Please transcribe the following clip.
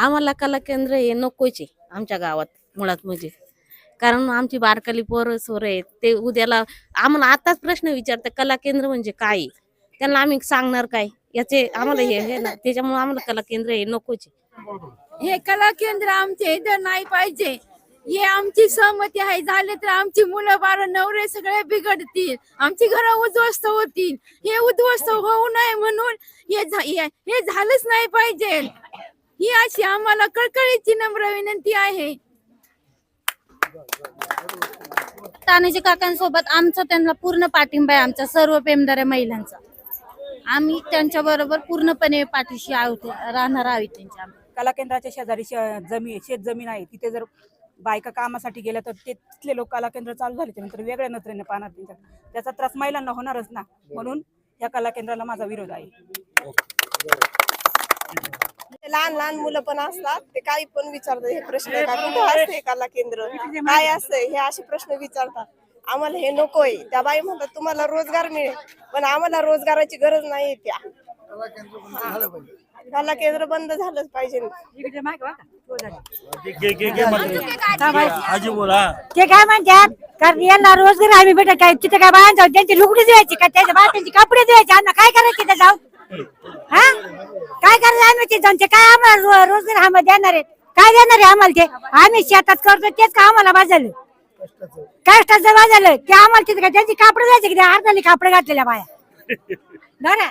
आम्हाला कला केंद्र हे नकोच आहे आमच्या गावात मुळात म्हणजे. कारण आमची बारकाली पोरं सोर आहेत ते उद्याला आम्हाला आताच प्रश्न विचारतात कला केंद्र म्हणजे काय आहे? त्यांना आम्ही सांगणार काय? याचे आम्हाला हे हे ना त्याच्यामुळे आम्हाला कला केंद्र हे नकोच आहे. हे कला केंद्र इथं नाही पाहिजे. हे आमची सहमती आहे. झाले तर आमची मुलं बाळ नवरे सगळे बिघडतील. आमची घरं उद्ध्वस्त होतील. हे उद्ध्वस्त होऊ नये म्हणून हे झा- हे हे झालंच नाही पाहिजे. ही अशी आम्हाला कळकळीची नम्र विनंती आहे. तानाजी काकांसोबत आमचा त्यांना पूर्ण पाठिंबा आहे आमच्या सर्व पेमदाऱ्या महिलांचा. आम्ही त्यांच्या बरोबर पूर्णपणे पाठीशी आहोत राहणार आहोत त्यांच्या. कला केंद्राच्या शेजारी श- जमीन शेत जमीन आहे. तिथे जर बायका कामासाठी गेल्या तर ते तिथले लोक कला केंद्र चालू झाले त्यानंतर वेगळ्या नजरेने पाहणार त्यांच्या. त्याचा त्रास महिलांना होणारच ना. म्हणून या कला केंद्राला माझा विरोध आहे. लहान लहान मुलं पण असतात ते काही पण विचारतात हे प्रश्न का? कुठं असते कला केंद्र? काय असतंय? हे असे प्रश्न विचारतात. आम्हाला हे नकोय. त्या बाई म्हणतात तुम्हाला रोजगार मिळेल पण आम्हाला रोजगाराची गरज नाही त्या. हा. कला केंद्र बंद झालंच पाहिजे. आजी बोला. ते काय म्हणतात? कारण यांना रोजगार आम्ही भेटत काय? तिथे काय बाया जाऊ त्यांची लुगडी द्यायची का? त्याच्या बायांची कपडे द्यायचे आम्हाला काय करायचे तिथे जाऊ हा? काय करायचं आम्ही तिथे काय आम्हाला रो- रोजगार आम्हाला देणार आहेत? काय देणार आहे आम्हाला ते? आम्ही शेतात करतो तेच का आम्हाला बाजारलं कष्टाचं बाजारलं ते आम्हाला तिथे काय त्यांची कापड जायचे की? अर्धाली कापडे घातलेल्या बाया. बरं.